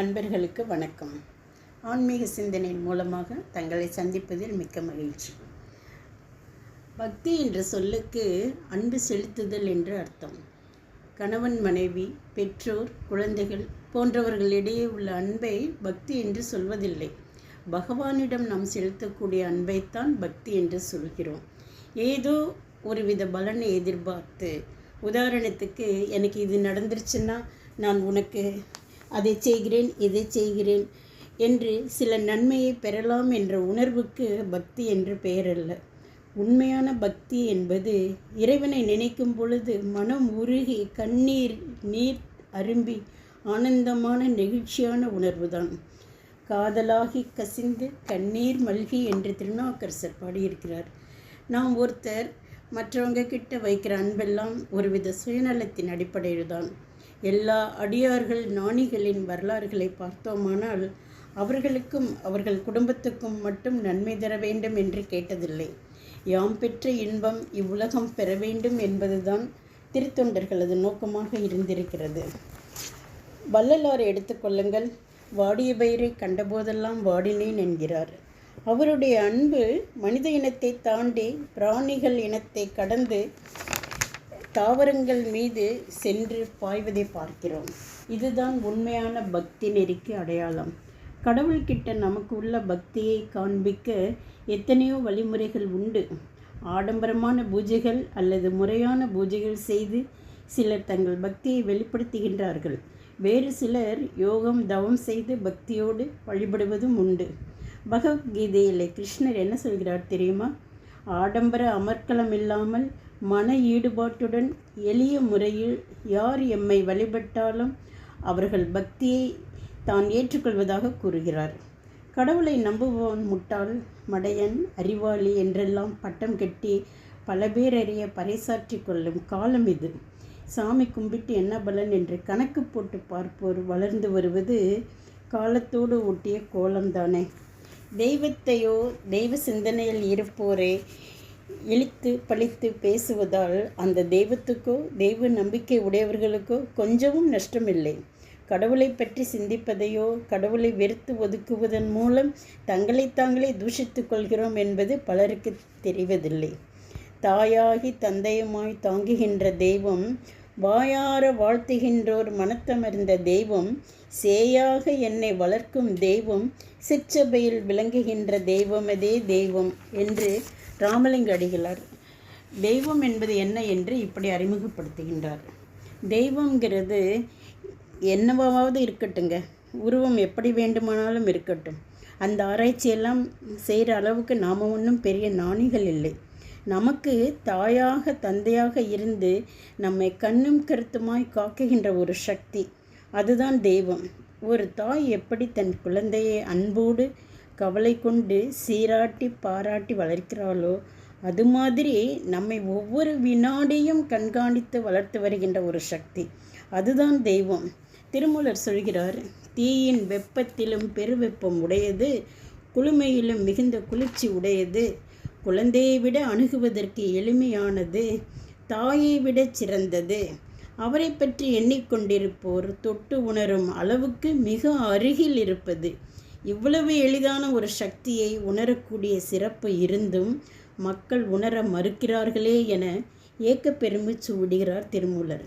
அன்பர்களுக்கு வணக்கம். ஆன்மீக சிந்தனையின் மூலமாக தங்களை சந்திப்பதில் மிக்க மகிழ்ச்சி. பக்தி என்ற சொல்லுக்கு அன்பு செலுத்துதல் என்று அர்த்தம். கணவன் மனைவி பெற்றோர் குழந்தைகள் போன்றவர்களிடையே உள்ள அன்பை பக்தி என்று சொல்வதில்லை. பகவானிடம் நாம் செலுத்தக்கூடிய அன்பைத்தான் பக்தி என்று சொல்கிறோம். ஏதோ ஒருவித பலனை எதிர்பார்த்து உதாரணத்துக்கு எனக்கு இது நடந்துருச்சுன்னா நான் உனக்கு அதை செய்கிறேன் இதை செய்கிறேன் என்று சில நன்மையை பெறலாம் என்ற உணர்வுக்கு பக்தி என்று பெயரல்ல. உண்மையான பக்தி என்பது இறைவனை நினைக்கும் பொழுது மனம் உருகி கண்ணீர் நீர் அரும்பி ஆனந்தமான நெகிழ்ச்சியான உணர்வுதான். காதலாகி கசிந்து கண்ணீர் மல்கி என்று திருநாக்கரசர் பாடியிருக்கிறார். நாம் ஒருத்தர் மற்றவங்க கிட்ட வைக்கிற அன்பெல்லாம் ஒருவித சுயநலத்தின் அடிப்படையில் தான் எல்லா அடியார்கள் ஞானிகளின் வரலாறுகளை பார்த்தோமானால் அவர்களுக்கும் அவர்கள் குடும்பத்துக்கும் மட்டும் நன்மை தர வேண்டும் என்று கேட்டதில்லை. யாம் பெற்ற இன்பம் இவ்வுலகம் பெற வேண்டும் என்பதுதான் திருத்தொண்டர்களது நோக்கமாக இருந்திருக்கிறது. வள்ளலார் எடுத்துக்கொள்ளுங்கள் வாடிய பயிரை கண்டபோதெல்லாம் வாடினேன் என்கிறார். அவருடைய அன்பு மனித இனத்தை தாண்டி பிராணிகள் இனத்தை கடந்து தாவரங்கள் மீது சென்று பாய்வதை பார்க்கிறோம். இதுதான் உண்மையான பக்தி நெறிக்கு அடையாளம். கடவுள்கிட்ட நமக்கு உள்ள பக்தியை காண்பிக்க எத்தனையோ வழிமுறைகள் உண்டு. ஆடம்பரமான பூஜைகள் அல்லது முறையான பூஜைகள் செய்து சிலர் தங்கள் பக்தியை வெளிப்படுத்துகின்றார்கள். வேறு சிலர் யோகம் தவம் செய்து பக்தியோடு வழிபடுவதும் உண்டு. பகவத்கீதையில் கிருஷ்ணர் என்ன சொல்கிறார் தெரியுமா? ஆடம்பர அமர்க்கலம் இல்லாமல் மன ஈடுபாட்டுடன் எளிய முறையில் யார் எம்மை வழிபட்டாலும் அவர்கள் பக்தியை தான் ஏற்றுக்கொள்வதாக கூறுகிறார். கடவுளை நம்புபவன் முட்டாள் மடையன் அறிவாளி என்றெல்லாம் பட்டம் கட்டி பல பேரறிய பறைசாற்றி கொள்ளும் காலம் இது. சாமி கும்பிட்டு என்ன பலன் என்று கணக்கு போட்டு பார்ப்போர் வளர்ந்து வருவது காலத்தோடு ஒட்டிய கோலம்தானே. தெய்வத்தையோ தெய்வ சிந்தனையில் இருப்போரே. இழித்து பழித்து பேசுவதால் அந்த தெய்வத்துக்கோ தெய்வ நம்பிக்கை உடையவர்களுக்கோ கொஞ்சமும் நஷ்டமில்லை. கடவுளை பற்றி சிந்திப்பதையோ கடவுளை வெறுத்து ஒதுக்குவதன் மூலம் தங்களை தாங்களே தூஷித்து கொள்கிறோம் என்பது பலருக்கு தெரிவதில்லை. தாயாகி தந்தையுமாய் தாங்குகின்ற தெய்வம் வாயார வாழ்த்துகின்றோர் மனத்தமர்ந்த தெய்வம் சேயாக என்னை வளர்க்கும் தெய்வம் சிற்சபையில் விளங்குகின்ற தெய்வமதே தெய்வம் என்று ராமலிங்க அடிகளார் தெய்வம் என்பது என்ன என்று இப்படி அறிமுகப்படுத்துகின்றார். தெய்வங்கிறது என்னவாவது இருக்கட்டுங்க உருவம் எப்படி வேண்டுமானாலும் இருக்கட்டும். அந்த ஆராய்ச்சியெல்லாம் செய்கிற அளவுக்கு நாம் ஒன்றும் பெரிய நாணிகள் இல்லை. நமக்கு தாயாக தந்தையாக இருந்து நம்மை கண்ணும் கருத்துமாய் காக்குகின்ற ஒரு சக்தி அதுதான் தெய்வம். ஒரு தாய் எப்படி தன் குழந்தையை அன்போடு கவலை கொண்டு சீராட்டி பாராட்டி வளர்க்கிறாளோ அது மாதிரி நம்மை ஒவ்வொரு வினாடியும் கண்காணித்து வளர்த்து வருகின்ற ஒரு சக்தி. அதுதான் தெய்வம். திருமூலர் சொல்கிறார் தீயின் வெப்பத்திலும் பெருவெப்பம் உடையது குளுமையிலும் மிகுந்த குளிர்ச்சி உடையது. குழந்தையை விட அணுகுவதற்கு எளிமையானது தாயை விட சிறந்தது. அவரை பற்றி எண்ணிக்கொண்டிருப்போர் தொட்டு உணரும் அளவுக்கு மிக அருகில் இருப்பது. இவ்வளவு எளிதான ஒரு சக்தியை உணரக்கூடிய சிறப்பு இருந்தும் மக்கள் உணர மறுக்கிறார்களே என ஏக்க பெருமிச்சு விடுகிறார் திருமூலர்.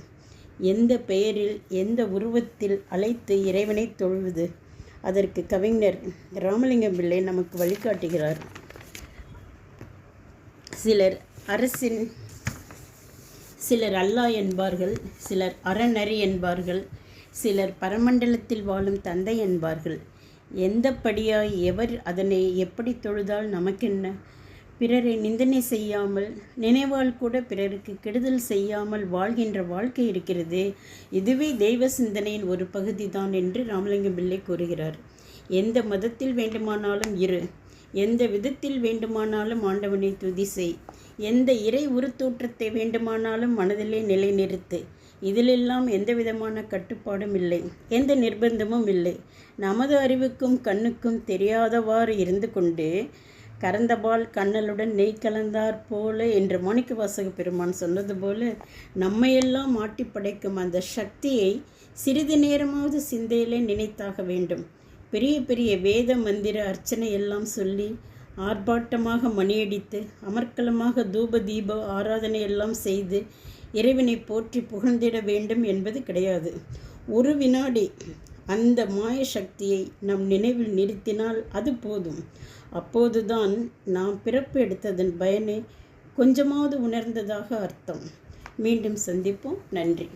எந்த பெயரில் எந்த உருவத்தில் அழைத்து இறைவனை தொழுவது? அதற்கு கவிஞர் ராமலிங்கம் பிள்ளை நமக்கு வழிகாட்டுகிறார். சிலர் அரசின் சிலர் அல்லா என்பார்கள் சிலர் அறநறி என்பார்கள் சிலர் பரமண்டலத்தில் வாழும் தந்தை என்பார்கள். எந்த படியாய் எவர் அதனை எப்படி தொழுதால் நமக்கென்ன? பிறரை நிந்தனை செய்யாமல் நினைவால் கூட பிறருக்கு கெடுதல் செய்யாமல் வாழ்கின்ற வாழ்க்கை இருக்கிறது இதுவே தெய்வ சிந்தனையின் ஒரு பகுதி தான் என்று ராமலிங்கம் பிள்ளை கூறுகிறார். எந்த மதத்தில் வேண்டுமானாலும் இரு எந்த விதத்தில் வேண்டுமானாலும் ஆண்டவனை துதி செய் எந்த இறை உருத்தோற்றத்தை வேண்டுமானாலும் மனதிலே நிலைநிறுத்து இதிலெல்லாம் எந்த விதமான கட்டுப்பாடும் இல்லை எந்த நிர்பந்தமும் இல்லை. நமது அறிவுக்கும் கண்ணுக்கும் தெரியாதவாறு இருந்து கொண்டு கரந்தபால் கண்ணலுடன் நெய் கலந்தார் போல என்று மாணிக்க வாசக பெருமான் சொன்னது போல நம்மையெல்லாம் மாட்டி படைக்கும் அந்த சக்தியை சிறிது நேரமாவது சிந்தையிலே நினைத்தாக வேண்டும். பெரிய பெரிய வேத மந்திர அர்ச்சனை எல்லாம் சொல்லி ஆர்ப்பாட்டமாக மணியடித்து அமர்க்கலமாக தூப தீப ஆராதனை எல்லாம் செய்து இறைவனை போற்றி புகழ்ந்திட வேண்டும் என்பது கிடையாது. ஒரு வினாடி அந்த மாய சக்தியை நம் நினைவில் நிறுத்தினால் அது போதும். அப்போதுதான் நாம் பிறப்பு எடுத்ததன் பயனை கொஞ்சமாவது உணர்ந்ததாக அர்த்தம். மீண்டும் சந்திப்போம். நன்றி.